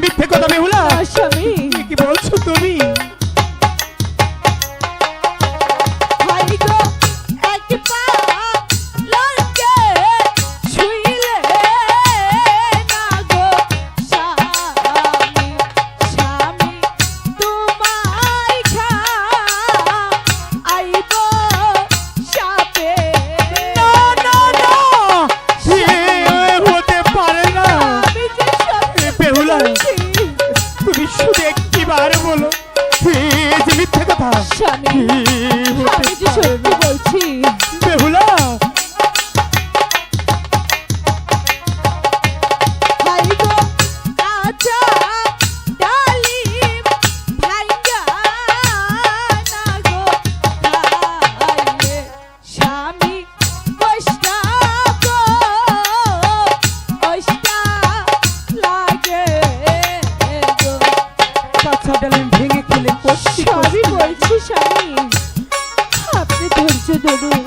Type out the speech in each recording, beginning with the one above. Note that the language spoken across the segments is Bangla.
মিথ্যে কথা মেহুলা স্বামী 对，对。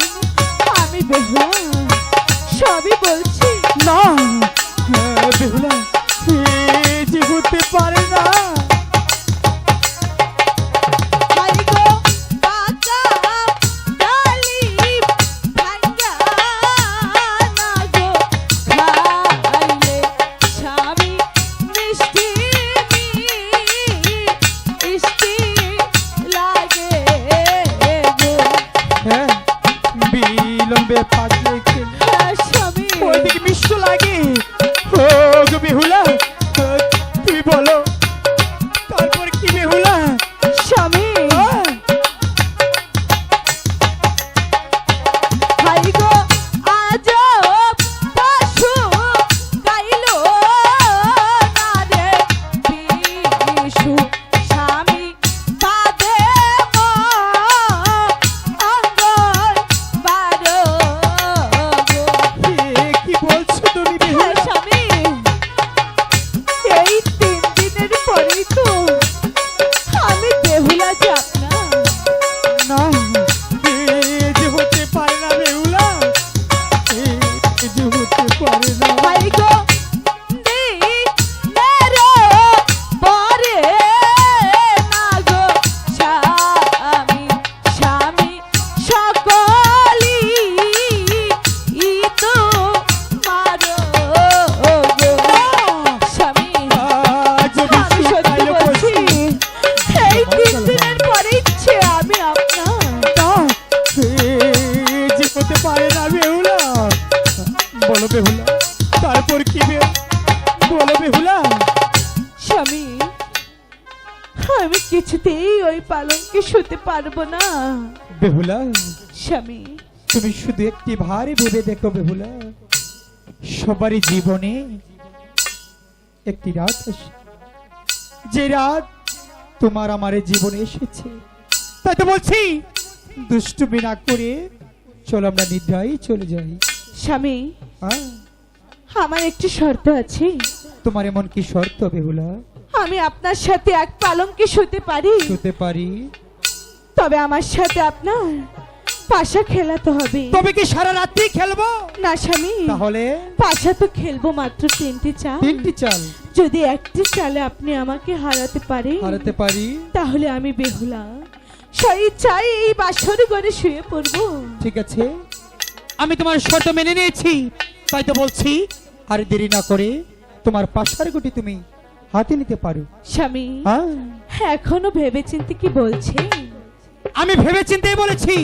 বলছো তুমি বেহুলা স্বামী আমি কিছুতেই ওই পালনকে শুতে পারব না। বেহুলা স্বামী তুমি শুধু একটি ভারী ভেবে দেখো বেহুলা। সবারই জীবনে একটি রাত আসে যে রাত তোমার আমার জীবনে এসেছে তাই তো বলছি দুষ্টুমি না করে চলো আমরা নিদ্রায় চলে যাই। স্বামী হ্যাঁ। আমার একটি শর্ত আছে। তোমার এমন কি শর্ত বেহুলা? আমি আপনার সাথে এক পালঙ্কে শুতে পারি। শুতে পারি। তবে আমার সাথে আপনার পাশা খেলাতে হবে। তবে কি সারা রাত্রি খেলব? না স্বামী। তাহলে? পাশা তো খেলব মাত্র তিনটি চাল। তিনটি চাল? যদি একটি চালে আপনি আমাকে হারাতে পারেন হারাতে পারি। তাহলে আমি বেহুলা। সেই চাই এই বাসর করে শুয়ে পড়ব। ঠিক আছে। আমি তোমার শর্ত মেনে নিয়েছি। তাই তো বলছি আর দেরি না করে তোমার পাশার গুটি তুমি হাতে নিতে পারো। স্বামী হ্যাঁ? এখনও ভেবে চিন্তে কি বলছে? আমি ভেবে চিন্তেই বলেছি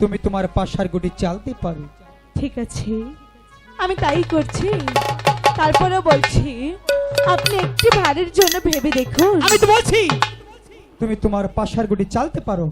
তুমি তোমার পাশার গুটি চালতে পারো। ঠিক আছে আমি তাই করছি। তারপরে বলছি আপনি একটি ভারের জন্য ভেবে দেখুন। আমি তো বলছি তুমি তোমার পাশার গুটি চালতে পারো।